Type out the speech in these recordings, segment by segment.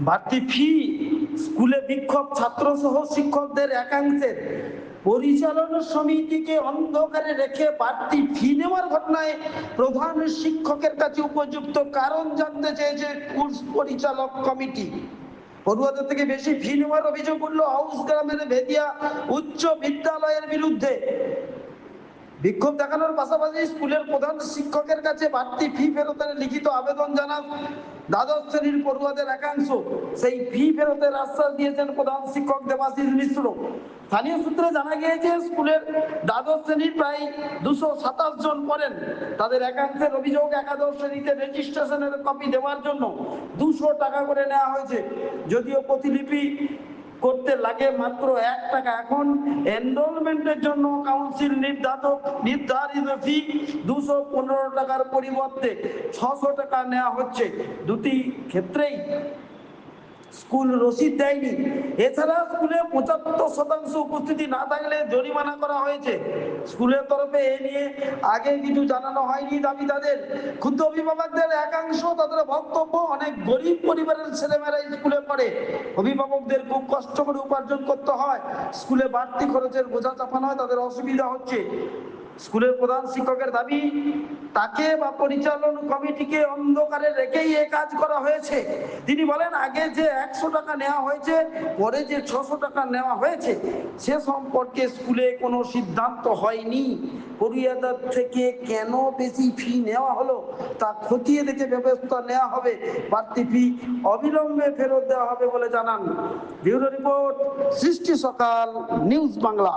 বাড়তি ফি স্কুলে বিক্ষোভ ছাত্র সহ শিক্ষকদের একাংশের পরিচালনা সমিতিকে অন্ধকারে রেখে বাড়তি ফি নেওয়ার ঘটনায় প্রধান শিক্ষকের কাছে উপযুক্ত কারণ জানতে চেয়েছে কোর্স পরিচালক কমিটি। পড়ুয়াদের থেকে বেশি ফি নেওয়ার অভিযোগ উঠল হাউস গ্রামের ভেদিয়া উচ্চ বিদ্যালয়ের বিরুদ্ধে। বিক্ষোভ দেখানোর পাশাপাশি স্কুলের প্রধান শিক্ষকের কাছে বাড়তি ফি ফেরতের লিখিত আবেদন জানান দ্বাদশ শ্রেণির পড়ুয়াদের একাংশ সেই ফি ফেরতের আশ্বাস দিয়েছেন প্রধান শিক্ষক দেবাশিস মিশ্র। স্থানীয় সূত্রে জানা গিয়েছে, স্কুলের দ্বাদশ শ্রেণির প্রায় দুশো সাতাশ জন পড়েন। তাদের একাংশের অভিযোগ একাদশ শ্রেণীতে রেজিস্ট্রেশনের কপি দেওয়ার জন্য দুশো টাকা করে নেওয়া হয়েছে। যদিও প্রতিলিপি লাগে মাত্র এক টাকা। এখন এনরোলমেন্টের জন্য কাউন্সিল নির্ধারক নির্ধারিত ফি দুশো পনেরো টাকার পরিবর্তে ছশো টাকা নেওয়া হচ্ছে। দুটি ক্ষেত্রেই স্কুল রসিদ দেয়নি। এছাড়া স্কুলে পঁচাত্তর শতাংশ উপস্থিতি না থাকলে জরিমানা করা হয়েছে। স্কুলের তরফে এ নিয়ে আগে কিছু জানানো হয়নি দাবি তাদের। ক্ষুদ্র অভিভাবকদের একাংশ তাদের বক্তব্য অনেক গরিব পরিবারের ছেলেমেয়েরা স্কুলে পড়ে। অভিভাবকদের খুব কষ্ট করে উপার্জন করতে হয়। স্কুলে বাড়তি খরচের বোঝা চাপানো হয়, তাদের অসুবিধা হচ্ছে। স্কুলের প্রধান শিক্ষকের দাবি, তাকে বা পরিচালন কমিটিকে অন্ধকারে রেখেই এ কাজ করা হয়েছে। তিনি বলেন, আগে যে একশো টাকা নেওয়া হয়েছে, পরে যে ছশো টাকা নেওয়া হয়েছে, সে সম্পর্কে স্কুলে কোনো সিদ্ধান্ত হয়নি। পরিয়াদার থেকে কেন বেশি ফি নেওয়া হলো, তা খতিয়ে দেখে ব্যবস্থা নেওয়া হবে। বাড়তি ফি অবিলম্বে ফেরত দেওয়া হবে বলে জানান। ব্যুরো রিপোর্ট, সৃষ্টি সকাল, নিউজ বাংলা।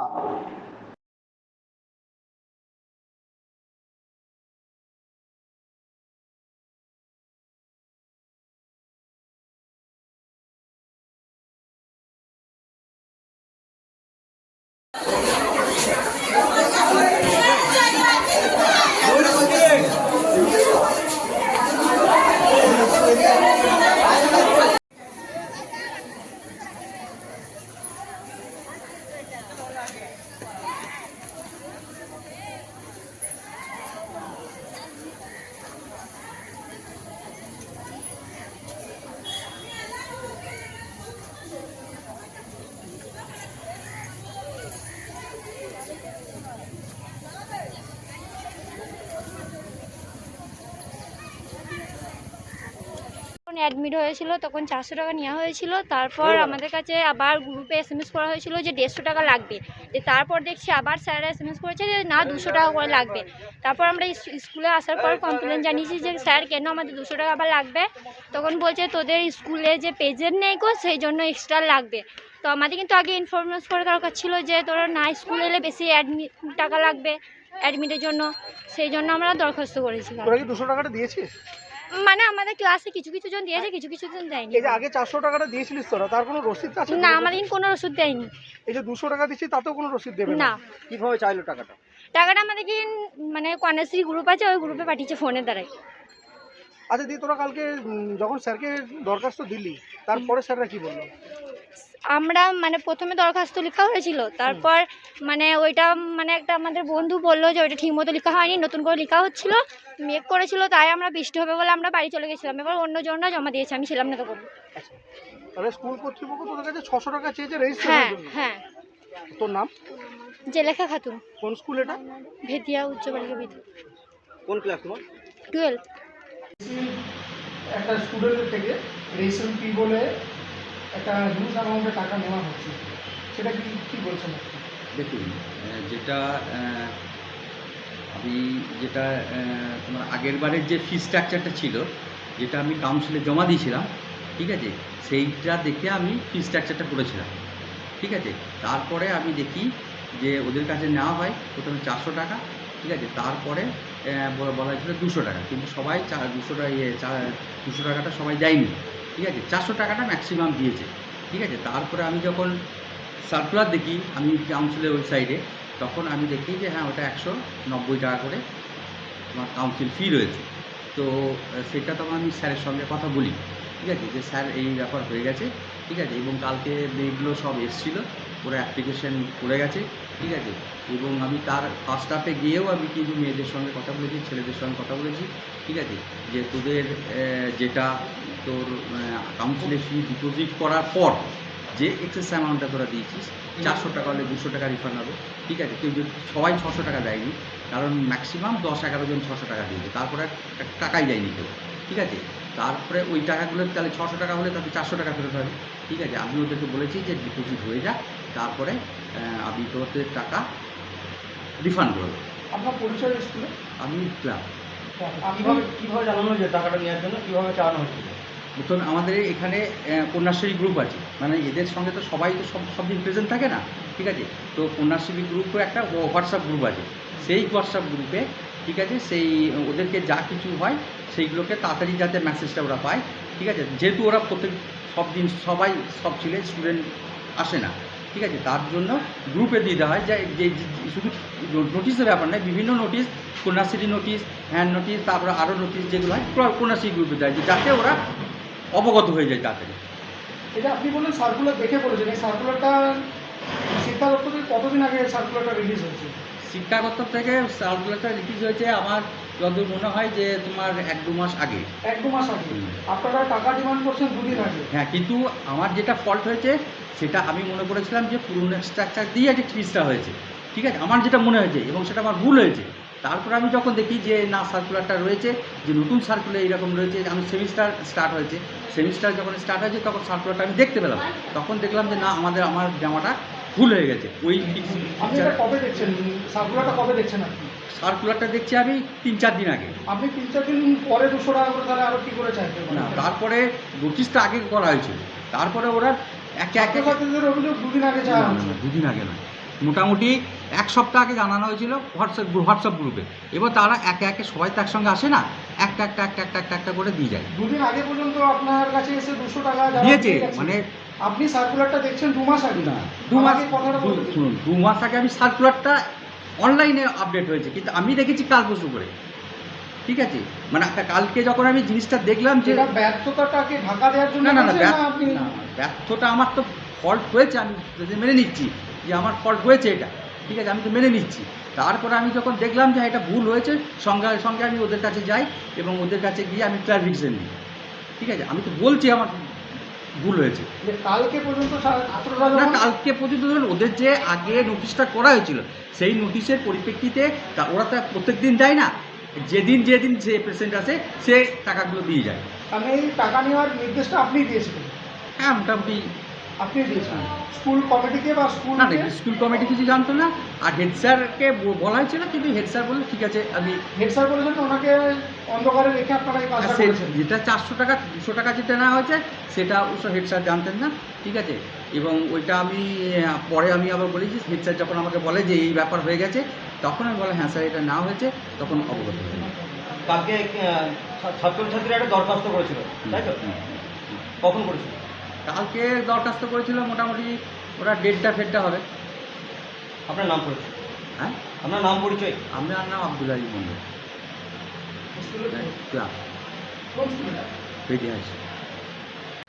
অ্যাডমিট হয়েছিল তখন চারশো টাকা নেওয়া হয়েছিল। তারপর আমাদের কাছে আবার গ্রুপে এস এম এস করা হয়েছিল যে দেড়শো টাকা লাগবে। যে তারপর দেখছি আবার স্যার এস এম এস করেছে যে না দুশো টাকা করে লাগবে। তারপর আমরা স্কুলে আসার পর কমপ্লেন জানিয়েছি যে স্যার কেন আমাদের দুশো টাকা আবার লাগবে? তখন বলছে তোদের স্কুলে যে পেজের নেই গো সেই জন্য এক্সট্রা লাগবে। তো আমাদের কিন্তু আগে ইনফরমেন্স করে দরকার ছিল যে তোরা না স্কুলে এলে বেশি অ্যাডমিট টাকা লাগবে অ্যাডমিটের জন্য। সেই জন্য আমরা দরখাস্ত করেছিলাম তোরা কি দুশো টাকাটা দিয়েছিস? মানে আমাদের ক্লাসে কিছু কিছু জন দিয়েছে কিছু কিছু জন দেয়নি। এই যে আগে চারশো টাকাটা দিয়েছিলিস তোরা তার কোনো রসিদ আছে? না আমাদের কোনো রসিদ দেয়নি। এই যে দুশো টাকা দিচ্ছি তাতেও কোনো রসিদ দেবে না। কীভাবে চাইলো টাকাটা? টাকাটা আমাদের কি মানে কন্যাশ্রী গ্রুপ আছে ওই গ্রুপে পাঠিয়েছে ফোনের দ্বারাই। আচ্ছা দিদি তোরা কালকে যখন স্যারকে দরখাস্ত দিলি তারপরে স্যাররা কি বলল? আমরা মানে প্রথমে দরখাস্ত লেখা হয়েছিল তারপর মানে ওইটা মানে একটা আমাদের বন্ধু বলল যে ওইটা ঠিক মতো লেখা হয়নি নতুন করে লেখা হচ্ছিল মেক করেছিল তাই আমরা বৃষ্টি হবে বলে আমরা বাড়ি চলে গেছিলাম এবার অন্য অন্যজনরা জমা দিয়েছে আমি ছিলাম না তখন। তাহলে স্কুল কর্তৃপক্ষ তোদের কাছে ছশো টাকা চেয়েছে হ্যাঁ হ্যাঁ। তোর নাম? জেলেখা খাতুন। কোন স্কুল এটা? ভেদিয়া উচ্চ বালিকা বিদ্যালয়। কোন ক্লাস তোমার? টুয়েলভ। একটা স্টুডেন্টের থেকে রেজিস্ট্রেশন ফি বলে একটা হিউজ অ্যামাউন্টের টাকা নেওয়া হচ্ছে। সেটা কি কি বলছেন দেখুন যেটা আমি যেটা তোমার আগের বারের যে ফি স্ট্রাকচারটা ছিল, যেটা আমি কাউন্সিলে জমা দিয়েছিলাম, ঠিক আছে? সেইটা দেখে আমি ফি স্ট্রাকচারটা করেছিলাম, ঠিক আছে? তারপরে আমি দেখি যে ওদের কাছে নেওয়া হয় প্রথমে চারশো টাকা, ঠিক আছে? তারপরে বলা বলা হয়েছিল দুশো টাকা। কিন্তু সবাই চা দুশো টাকা ইয়ে চা- দুশো টাকাটা সবাই দেয়নি। ঠিক আছে? চারশো টাকাটা ম্যাক্সিমাম দিয়েছে। ঠিক আছে? তারপরে আমি যখন সার্কুলার দেখি, আমি কাউন্সিলের ওয়েবসাইটে তখন আমি দেখি যে হ্যাঁ ওটা একশো নব্বই টাকা করে তোমার কাউন্সিল ফি রয়েছে। তো সেটা তখন আমি স্যারের সঙ্গে কথা বলি। ঠিক আছে? যে, স্যার, এই ব্যাপার হয়ে গেছে। ঠিক আছে? এবং কালকে মেয়েগুলো সব এসেছিল। ওরা অ্যাপ্লিকেশন করে গেছে। ঠিক আছে? এবং আমি তার ফার্স্ট হাফে গিয়েও আমি কিন্তু মেয়েদের সঙ্গে কথা বলেছি, ছেলেদের সঙ্গে কথা বলেছি। ঠিক আছে? যে, তোদের যেটা তোর কাউন্সিলে ফি ডিপোজিট করার পর যে এক্সেস অ্যামাউন্টটা তোরা দিয়েছিস চারশো টাকা হলে দুশো টাকা রিফান্ড হবে ঠিক আছে? কেউ যদি সবাই ছশো টাকা দেয়নি কারণ ম্যাক্সিমাম দশ এগারো জন ছশো টাকা দিয়েছে তারপরে টাকাই দেয়নি কেউ ঠিক আছে? তারপরে ওই টাকাগুলো তাহলে ছশো টাকা হলে তাতে চারশো টাকা ফেরত হবে ঠিক আছে? আমি ওদেরকে বলেছি যে ডিপোজিট হয়ে যাক তারপরে আমি তোদের টাকা রিফান্ড করব আপনার পরিচয় স্কুলে? আমি ক্লাব। কীভাবে কীভাবে জানানো হয়েছে টাকাটা নেওয়ার জন্য? কীভাবে চালানো হয়েছিল নতুন আমাদের এখানে কন্যাশ্রী গ্রুপ আছে। মানে এদের সঙ্গে তো সবাই তো সব সব দিন প্রেজেন্ট থাকে না, ঠিক আছে? তো কন্যাশ্রী গ্রুপও একটা হোয়াটসঅ্যাপ গ্রুপ আছে। সেই হোয়াটসঅ্যাপ গ্রুপে ঠিক আছে? সেই ওদেরকে যা কিছু হয়, সেইগুলোকে তাড়াতাড়ি যাতে মেসেজটা ওরা পায়, ঠিক আছে? যেহেতু ওরা প্রত্যেক, সব দিন সবাই সব ছেলে স্টুডেন্ট আসে না, ঠিক আছে? তার জন্য গ্রুপে দিয়ে দেওয়া হয়। যে- শুধু নোটিশের ব্যাপার নয়, বিভিন্ন notice Kanyashree notice hand notice তারপরে আরও নোটিশ যেগুলো হয়, কন্যাশ্রী গ্রুপে দেয় যাতে ওরা অবগত হয়ে যায় তাড়াতাড়ি এটা আপনি বললেন সার্কুলার দেখে বলেছেন এই সার্কুলারটা শিক্ষা দপ্তর থেকে কতদিন আগে সার্কুলারটা রিলিজ হয়েছে? শিক্ষাগত থেকে সার্কুলারটা রিলিজ হয়েছে আমার যতদূর মনে হয় যে তোমার এক দু মাস আগে। এক দু মাস আগে। আপনারা টাকা ডিমান্ড করছেন দুদিন আগে। হ্যাঁ কিন্তু আমার যেটা ফল্ট হয়েছে সেটা আমি মনে করেছিলাম যে পুরনো স্ট্রাকচার দিয়ে যে ফিজটা হয়েছে। ঠিক আছে? আমার যেটা মনে হয়েছে এবং সেটা আমার ভুল হয়েছে। তারপর আমি যখন দেখি যে না সার্কুলারটা রয়েছে যে নতুন সার্কুলার এইরকম রয়েছে আমি সেমিস্টার স্টার্ট হয়েছে সেমিস্টার যখন স্টার্ট হয়েছে তখন সার্কুলারটা আমি দেখতে পেলাম। তখন দেখলাম যে না আমাদের আমার জামাটা ভুল হয়ে গেছে। ওই আপনি কবে দেখছেন? সার্কুলারটা কবে দেখছেন আপনি? সার্কুলারটা দেখছি আমি তিন চার দিন আগে। আপনি তিন চার দিন পরে দুশো টাকা করে তাহলে আরও কি করে চাইতে না তারপরে নোটিশটা আগে করা হয়েছিল। তারপরে ওরা একে একে অভিযোগ দুদিন আগে দুদিন আগে না মোটামুটি এক সপ্তাহ আগে জানানো হয়েছিল হোয়াটসঅ্যাপ গ্রুপ হোয়াটসঅ্যাপ গ্রুপে এবার তারা একে একে সবাই তো একসঙ্গে আসে না একটা একটা একটা একটা একটা একটা করে দিয়ে যায়। দুদিন আগে পর্যন্ত আপনার কাছে এসে দুশো টাকা দিয়েছে মানে আপনি সার্কুলারটা দেখছেন দু মাস আগে? না দু মাস কথাটা শুনুন দু মাস আগে আমি সার্কুলারটা অনলাইনে আপডেট হয়েছে কিন্তু আমি দেখেছি কাল পরশু করে। ঠিক আছে? মানে কালকে যখন আমি জিনিসটা দেখলাম যে ব্যর্থতাটাকে ঢাকা দেওয়ার জন্য না না না করেছেন ব্যর্থ- না, ব্যর্থটা আমার তো ফল্ট হয়েছে আমি মেনে নিচ্ছি। যে আমার ফল্ট হয়েছে এটা। ঠিক আছে আমি তো মেনে নিচ্ছি। তারপরে আমি যখন দেখলাম যে এটা ভুল হয়েছে সঙ্গে সঙ্গে আমি ওদের কাছে যাই এবং ওদের কাছে গিয়ে আমি ক্লারিফিকেশন দিই ঠিক আছে আমি তো বলছি আমার ভুল হয়েছে। কালকে পর্যন্ত না কালকে পর্যন্ত ধরুন ওদের যে আগে নোটিশটা করা হয়েছিল সেই নোটিশের পরিপ্রেক্ষিতে তা- ওরা তো প্রত্যেক দিন দেয় না। যেদিন যেদিন যে পেশেন্ট আসে সে টাকাগুলো দিয়ে যায়। আমি এই টাকা নেওয়ার নির্দেশটা আপনি দিয়েছিলেন। হ্যাঁ মোটামুটি আপনি স্কুল কমিটিকে বা স্কুল না না স্কুল কমিটি কিছু জানতো না। আর হেড স্যারকে বলা হয়েছিল কিন্তু হেড স্যার বলল ঠিক আছে আমি হেড স্যার বলেছেন ওনাকে অন্ধকারে রেখে আপনারা এই কাজটা করেছেন। যেটা চারশো টাকা দুশো টাকা যেটা নেওয়া হয়েছে সেটা অবশ্য হেড স্যার জানতেন না ঠিক আছে? এবং ওইটা আমি পরে আমি আবার বলেছি হেড স্যার যখন আমাকে বলে যে এই ব্যাপার হয়ে গেছে তখন আমি বলে হ্যাঁ স্যার এটা না হয়েছে। তখন অবগত হয়ে গেলাম। কালকে ছাত্রছাত্রীরা একটা দরখাস্ত করেছিল তাই তো। কখন করেছিল? কালকে দরখাস্ত করেছিল মোটামুটি ওরা ডেটটা ফেটটা হবে। আপনার নাম পরিচয়? হ্যাঁ? আপনার নাম পরিচয়? আমার নাম আব্দুল আলী মন্ডল স্কুলে- ক্লাব? হাই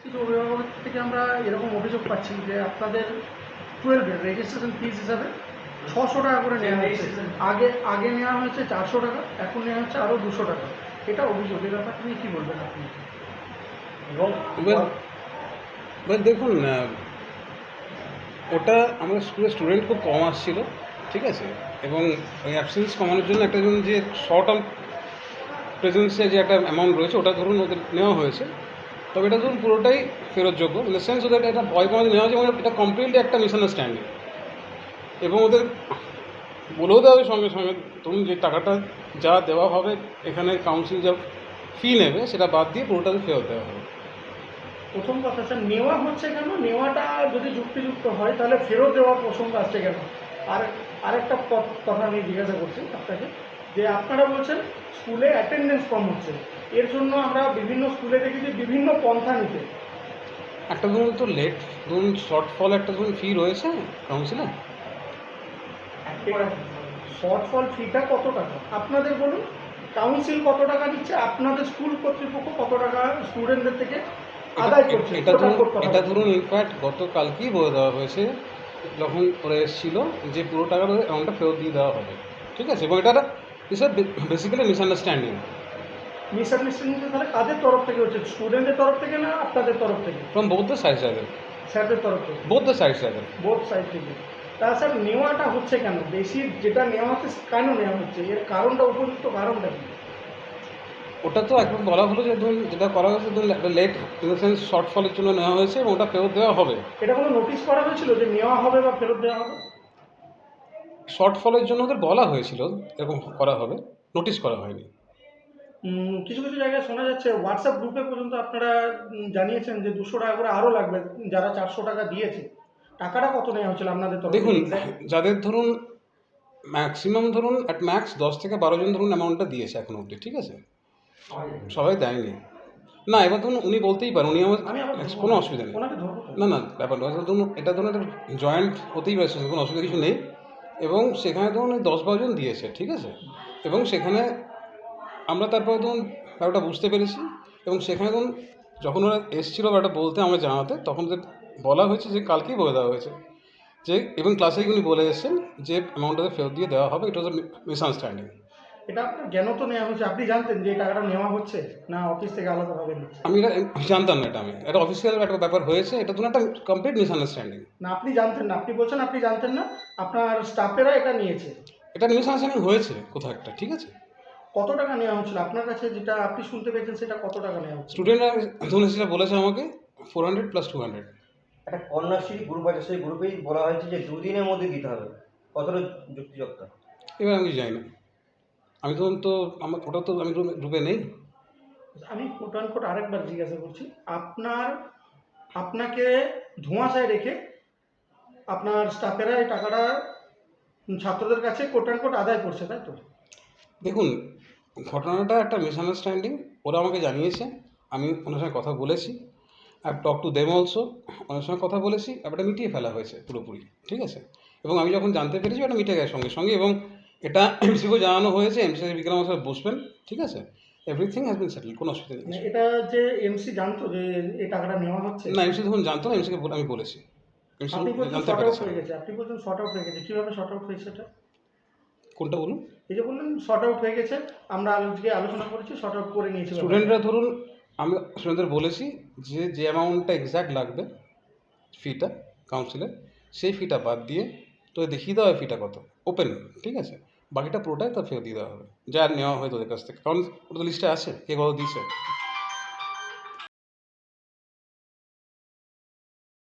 কিছু অভিভাবক থেকে আমরা এরকম অভিযোগ পাচ্ছি যে আপনাদের টুয়েলভের রেজিস্ট্রেশন ফিজ হিসাবে ছশো টাকা করে নেওয়া হচ্ছে। আগে আগে নেওয়া হয়েছে চারশো টাকা এখন নেওয়া হচ্ছে আরও দুশো টাকা। এটা অভিযোগ এই ব্যাপারটা নিয়ে কী বলবেন আপনি? এবং এবার দেখুন ওটা আমাদের স্কুলের স্টুডেন্ট খুব কম আসছিল, ঠিক আছে? এবং ওই অ্যাবসেন্স কমানোর জন্য একটা ধরুন যে শর্ট টার্ম প্রেজেন্সে যে একটা অ্যামাউন্ট রয়েছে, ওটা ধরুন ওদের নেওয়া হয়েছে। তবে এটা ধরুন পুরোটাই ফেরতযোগ্য ইন দ্য সেন্স ওদের একটা ভয় পাওয়া নেওয়া হয়েছে এটা কমপ্লিটলি একটা মিসআন্ডারস্ট্যান্ডিং এবং ওদের বলেও দেওয়া হবে সঙ্গে সঙ্গে, তুমি যে টাকাটা যা দেওয়া হবে, এখানে কাউন্সিল যা ফি নেবে, সেটা বাদ দিয়ে পুরোটাকে ফেরত দেওয়া হবে। প্রথম কথা স্যার নেওয়া হচ্ছে কেন? নেওয়াটা যদি যুক্তিযুক্ত হয় তাহলে ফেরত দেওয়ার প্রসঙ্গ আসছে কেন? আর আরেকটা কথা আমি জিজ্ঞাসা করছি আপনাকে যে আপনারা বলছেন স্কুলে অ্যাটেন্ডেন্স কম হচ্ছে। এর জন্য আমরা বিভিন্ন স্কুলে দেখেছি বিভিন্ন পন্থা নিতে। একটা ধরুন তো লেট ধরুন শর্টফল একটা ধরুন ফি রয়েছে কাউন্সিলে শর্টফল ফিটা কত টাকা? আপনাদের বলুন কাউন্সিল কত টাকা নিচ্ছে আপনাদের স্কুল কর্তৃপক্ষ কত টাকা স্টুডেন্টদের থেকে আদায় করছে এটা ধরুন এটা ইনফ্যাক্ট গতকালকেই বলে দেওয়া হয়েছে যখন ওরা এসেছিল যে পুরো টাকাটা অ্যামাউন্টটা ফেরত দিয়ে দেওয়া হবে। ঠিক আছে? এবং এটা ইস বেসিক্যালি মিসআন্ডারস্ট্যান্ডিং তাহলে কাদের তরফ থেকে হচ্ছে? স্টুডেন্টের তরফ থেকে না আপনাদের তরফ থেকে? From both the sides either স্যারদের তরফ থেকে। Both the sides either both side থেকে। তা স্যার নেওয়াটা হচ্ছে কেন? বেশি যেটা নেওয়া হচ্ছে কেন নেওয়া হচ্ছে? এর কারণটা উপযুক্ত কারণটা কি? ওটা তো একদম বলা হলো যে ধরুন যেটা করা হয়েছে ধরুন একটা লেট সেন্স শর্টফলের জন্য নেওয়া হয়েছে এবং ওটা ফেরত দেওয়া হবে। এটা কোনো নোটিশ করা হয়েছিল যে নেওয়া হবে বা ফেরত দেওয়া হবে? শর্টফলের জন্য ওদের বলা হয়েছিল এরকম করা হবে। নোটিশ করা হয়নি। কিছু কিছু জায়গায় শোনা যাচ্ছে হোয়াটসঅ্যাপ গ্রুপে পর্যন্ত আপনারা জানিয়েছেন যে দুশো টাকা করে আরও লাগবে যারা চারশো টাকা দিয়েছে। টাকাটা কত নেওয়া হয়েছিল আপনাদের দেখুন যাদের ধরুন ম্যাক্সিমাম ধরুন অ্যাট ম্যাক্স দশ থেকে বারো জন ধরুন অ্যামাউন্টটা দিয়েছে এখন অবধি ঠিক আছে? সবাই দেয়নি। না এবার ধরুন উনি বলতেই পারেন উনি আমার কোনো অসুবিধা নেই? না না ব্যাপারটা হচ্ছে ধরুন এটা ধরুন একটা জয়েন্ট হতেই পারে কোনো অসুবিধা কিছু নেই। এবং সেখানে ধরুন দশ বারো জন দিয়েছে ঠিক আছে? এবং সেখানে আমরা তারপরে ধরুন ব্যাপারটা বুঝতে পেরেছি। এবং সেখানে ধরুন যখন ওরা এসেছিল ব্যাপারটা বলতে আমরা জানাতে তখন ওদের বলা হয়েছে যে কালকেই বলে দেওয়া হয়েছে। যে এবং ক্লাসে উনি বলে এসেছেন যে অ্যামাউন্টটা ফেরত দিয়ে দেওয়া হবে এটা হচ্ছে মিসআন্ডারস্ট্যান্ডিং এটা আপনার জ্ঞান তো নেওয়া হচ্ছে আপনি জানতেন যে এই টাকাটা নেওয়া হচ্ছে না অফিস থেকে আলাদাভাবে নিচ্ছে? আমি এটা জানতাম না এটা আমি। এটা অফিসিয়াল একটা ব্যাপার হয়েছে এটা ধরুন একটা কমপ্লিট মিসআন্ডারস্ট্যান্ডিং না আপনি জানতেন না আপনি বলছেন আপনি জানতেন না আপনার স্টাফেরা এটা নিয়েছে। এটা মিসআন্ডারস্ট্যান্ডিং হয়েছে কোথাও একটা ঠিক আছে? কত টাকা নেওয়া হচ্ছিল? আপনার কাছে যেটা আপনি শুনতে পেয়েছেন সেটা কত টাকা নেওয়া হচ্ছে স্টুডেন্টরা ধরুন সেটা বলেছে আমাকে four hundred plus two hundred একটা কন্যাশ্রী গ্রুপ আছে সেই গ্রুপেই বলা হয়েছে যে দুদিনের মধ্যে দিতে হবে। কতটা যুক্তিযুক্ত? এবার আমি যাই না। আমি তখন তো আমার ওটা তো আমি গ্রুপে নেই। আমি কোট কোট আরেকবার জিজ্ঞাসা করছি আপনার আপনাকে ধোঁয়াশায় রেখে আপনার স্টাফেরা এই টাকাটা ছাত্রদের কাছে কোট কোট আদায় করছে তাই তো? দেখুন ঘটনাটা একটা মিসআন্ডারস্ট্যান্ডিং ওরা আমাকে জানিয়েছে আমি ওনার সঙ্গে কথা বলেছি আর টক টু দেম অলসো ওনার সঙ্গে কথা বলেছি ব্যাপারটা মিটিয়ে ফেলা হয়েছে পুরোপুরি ঠিক আছে? এবং আমি যখন জানতে পেরেছি ওটা মিটে গেছে সঙ্গে সঙ্গে এবং এটা এমসিকেও জানানো হয়েছে এমসি বিক্রম স্যার বসবেন ঠিক আছে? এভরিথিং হ্যাজ বিন সেটেল কোনো অসুবিধা মানে নেই এটা যে এমসি জানতো যে এই টাকাটা নেওয়া হচ্ছে? না এমসি তখন জানতো না এমসিকে আমি বলেছি। আপনি বলছেন জানতে শর্ট আউট হয়ে গেছে আপনি বলছেন শর্ট আউট হয়ে গেছে কীভাবে শর্ট আউট হয়েছে এটা কোনটা বলুন? এই যে বললেন শর্ট আউট হয়ে গেছে আমরা আজকে আলোচনা করেছি শর্ট আউট করে নিয়েছি স্টুডেন্টরা ধরুন আমি স্টুডেন্টদের বলেছি যে যে অ্যামাউন্টটা এক্স্যাক্ট লাগবে ফিটা কাউন্সিলের সেই ফিটা বাদ দিয়ে তো দেখিয়ে দেওয়া ফিটা কত ওপেন ঠিক আছে? বাকিটা পুরোটাই তো ফেরত দিয়ে হবে। যা নেওয়া হয় তোদের কাছ থেকে। কারণ ওটা তো লিস্টে আছে। কে কত দিয়েছে?